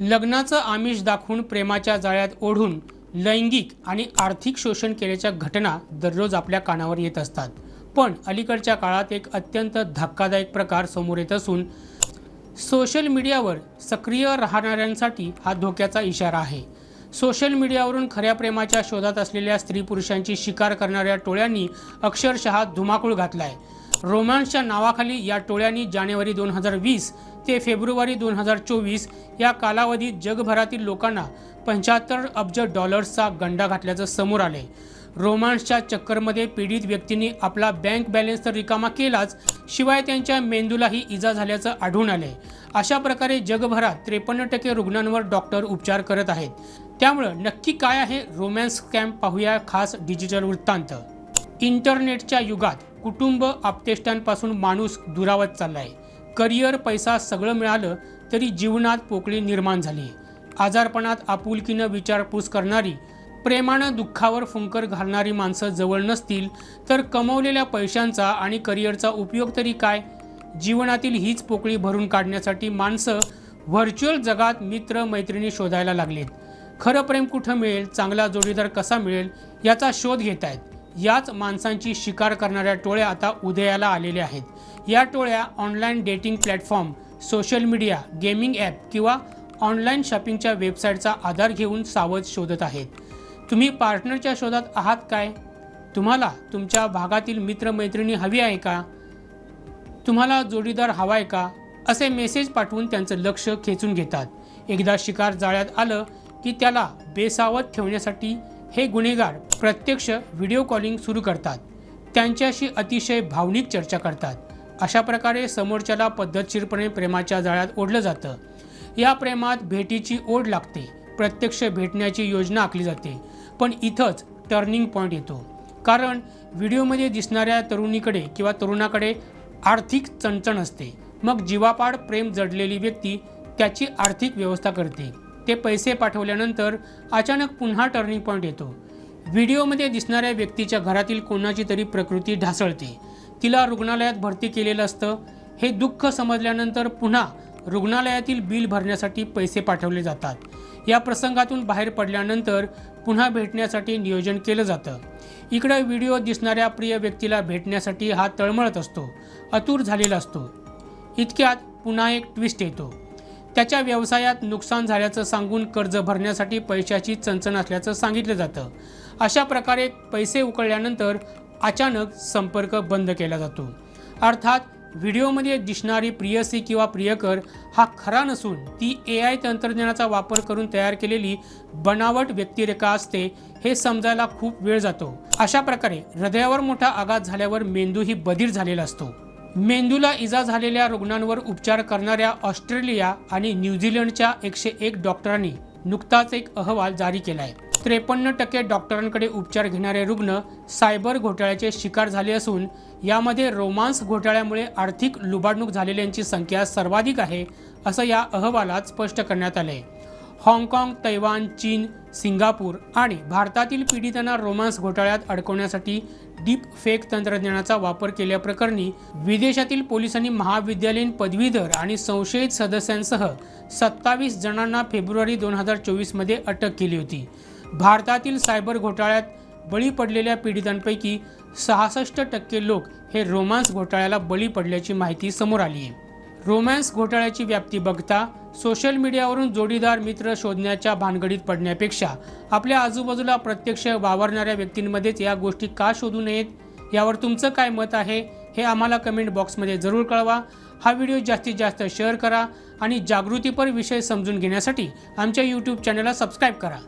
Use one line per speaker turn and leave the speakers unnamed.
लग्नाचं आमिष दाखवून प्रेमाच्या जाळ्यात ओढून लैंगिक आणि आर्थिक शोषण केल्याच्या घटना दररोज आपल्या कानावर येत असतात. पण अलीकडच्या काळात एक अत्यंत धक्कादायक प्रकार समोर येत असून सोशल मीडियावर सक्रिय राहणाऱ्यांसाठी हा धोक्याचा इशारा आहे. सोशल मीडियावरून खऱ्या प्रेमाच्या शोधात असलेल्या स्त्री पुरुषांची शिकार करणाऱ्या टोळ्यांनी अक्षरशः धुमाकूळ घातला आहे रोमॅन्सच्या नावाखाली या टोळ्यांनी जानेवारी दोन हजार वीस ते फेब्रुवारी दोन हजार चोवीस या कालावधीत जगभरातील लोकांना पंच्याहत्तर अब्ज डॉलर्सचा गंडा घातल्याचं समोर आले रोमांसच्या चक्करमध्ये पीडित व्यक्तींनी आपला बँक बॅलन्स तर रिकामा केलाच शिवाय त्यांच्या मेंदूलाही इजा झाल्याचं आढळून आले अशा प्रकारे जगभरात त्रेपन्न टक्के रुग्णांवर डॉक्टर उपचार करत आहेत. त्यामुळं नक्की काय आहे रोमॅन्स स्कॅम पाहूया खास डिजिटल वृत्तांत. इंटरनेटच्या युगात कुटुंब आपतेष्टांपासून माणूस दुरावत चालला आहे करिअर पैसा सगळं मिळालं तरी जीवनात पोकळी निर्माण झाली. आजारपणात आपुलकीनं विचारपूस करणारी प्रेमानं दुःखावर फुंकर घालणारी माणसं जवळ नसतील तर कमवलेल्या पैशांचा आणि करिअरचा उपयोग तरी काय? जीवनातील हीच पोकळी भरून काढण्यासाठी माणसं व्हर्च्युअल जगात मित्र मैत्रिणी शोधायला लागलेत. खरं प्रेम कुठं मिळेल? चांगला जोडीदार कसा मिळेल? याचा शोध घेत आहेत याच माणसांची शिकार करणाऱ्या टोळ्या आता उदयाला आलेल्या आहेत. या टोळ्या online dating platform social media gaming app किंवा ऑनलाईन शॉपिंगच्या वेबसाईटचा आधार घेऊन सावध शोधत आहेत. तुम्ही पार्टनरच्या शोधात आहात काय? तुम्हाला तुमच्या भागातील मित्रमैत्रिणी हवी आहे का? तुम्हाला जोडीदार हवा आहे का? असे मेसेज पाठवून त्यांचं लक्ष खेचून घेतात. एकदा शिकार जाळ्यात आलं की त्याला बेसावत ठेवण्यासाठी हे गुन्हेगार प्रत्यक्ष व्हिडिओ कॉलिंग सुरू करतात. त्यांच्याशी अतिशय भावनिक चर्चा करतात. अशा प्रकारे समोरच्याला पद्धतशीरपणे प्रेमाच्या जाळ्यात ओढलं जातं. या प्रेमात भेटीची ओढ लागते. प्रत्यक्ष भेटण्याची योजना आखली जाते. पण इथंच टर्निंग पॉईंट येतो. कारण व्हिडिओमध्ये दिसणाऱ्या तरुणीकडे किंवा तरुणाकडे आर्थिक चणचण असते. मग जीवापाड प्रेम जडलेली व्यक्ती त्याची आर्थिक व्यवस्था करते. ते पैसे पाठवल्यानंतर अचानक पुन्हा टर्निंग पॉईंट येतो. व्हिडिओमध्ये दिसणाऱ्या व्यक्तीच्या घरातील कोणाची तरी प्रकृती ढासळते. तिला रुग्णालयात भरती केलेलं असतं. हे दुःख समजल्यानंतर पुन्हा रुग्णालयातील बिल भरण्यासाठी पैसे पाठवले जातात. या प्रसंगातून बाहेर पडल्यानंतर पुन्हा भेटण्यासाठी नियोजन केलं जातं. इकडे व्हिडिओ दिसणाऱ्या प्रिय व्यक्तीला भेटण्यासाठी हा तळमळत असतो. अतुर झालेला असतो. इतक्यात पुन्हा एक ट्विस्ट येतो. त्याच्या व्यवसायात नुकसान झाल्याचं सांगून कर्ज भरण्यासाठी पैशाची चणचण असल्याचं सांगितलं जातं. अशा प्रकारे पैसे उकळल्यानंतर अचानक संपर्क बंद केला जातो. अर्थात व्हिडिओमध्ये दिसणारी प्रियसी किंवा प्रियकर हा खरा नसून ती ए आय तंत्रज्ञानाचा वापर करून तयार केलेली बनावट व्यक्तिरेखा असते हे समजायला खूप वेळ जातो. अशा प्रकारे हृदयावर मोठा आघात झाल्यावर मेंदूही बधीर झालेला असतो. मेंदूला इजा झालेल्या रुग्णांवर उपचार करणाऱ्या ऑस्ट्रेलिया आणि न्यूझीलंडच्या एकशे एक डॉक्टरांनी नुकताच एक अहवाल जारी केला आहे त्रेपन्न टक्के डॉक्टरांकडे उपचार घेणारे रुग्ण सायबर घोटाळ्याचे शिकार झाले असून यामध्ये रोमांस घोटाळ्यामुळे आर्थिक लुबाडणूक झालेल्यांची संख्या सर्वाधिक आहे असं या अहवालात स्पष्ट करण्यात आले हाँगकाँग तैवान चीन सिंगापूर आणि भारतातील पीडितांना रोमांस घोटाळ्यात अडकवण्यासाठी डीप फेक तंत्रज्ञानाचा वापर केल्याप्रकरणी विदेशातील पोलिसांनी महाविद्यालयीन पदवीधर आणि संशयित सदस्यांसह सत्तावीस जणांना फेब्रुवारी दोन हजार चोवीसमध्ये अटक केली होती. भारतातील सायबर घोटाळ्यात बळी पडलेल्या पीडितांपैकी सहासष्ट टक्के लोक हे रोमांस घोटाळ्याला बळी पडल्याची माहिती समोर आली आहे. रोमॅन्स घोटाळ्याची व्याप्ती बघता सोशल मीडियावरून जोडीदार मित्र शोधण्याच्या भानगडीत पडण्यापेक्षा आपल्या आजूबाजूला प्रत्यक्ष वावरणाऱ्या व्यक्तींमध्येच या गोष्टी का शोधू नयेत? यावर तुमचं काय मत आहे? हे आम्हाला कमेंट बॉक्समध्ये जरूर कळवा. हा व्हिडिओ जास्तीत जास्त शेअर करा आणि जागृतीपर विषय समजून घेण्यासाठी आमच्या यूट्यूब चॅनलला सबस्क्राईब करा.